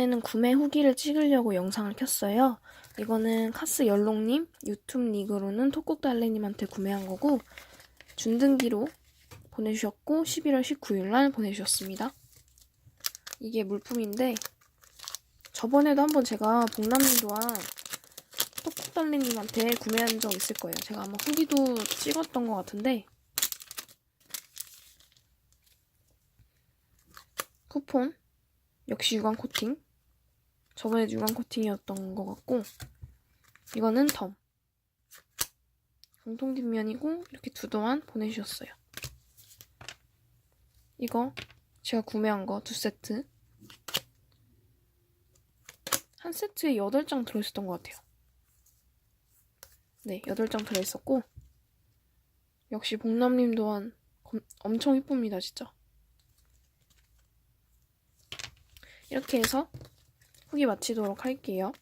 이번에는 구매 후기를 찍으려고 영상을 켰어요. 이거는 카스 열롱님 유튜브 리그로는 톡국달래님한테 구매한 거고 준등기로 보내주셨고 11월 19일 날 보내주셨습니다. 이게 물품인데 저번에도 한번 제가 복남님 또한 톡국달래님한테 구매한 적 있을 거예요. 제가 아마 후기도 찍었던 것 같은데 쿠폰 역시 유광 코팅 저번에 유광 코팅이었던 것 같고 이거는 덤. 공통 뒷면이고 이렇게 두 도안 보내주셨어요. 이거 제가 구매한 거 두 세트. 한 세트에 8장 들어있었던 것 같아요. 네 8장 들어있었고 역시 복남님 또한 검- 엄청 이쁩니다 진짜. 이렇게 해서 후기 마치도록 할게요.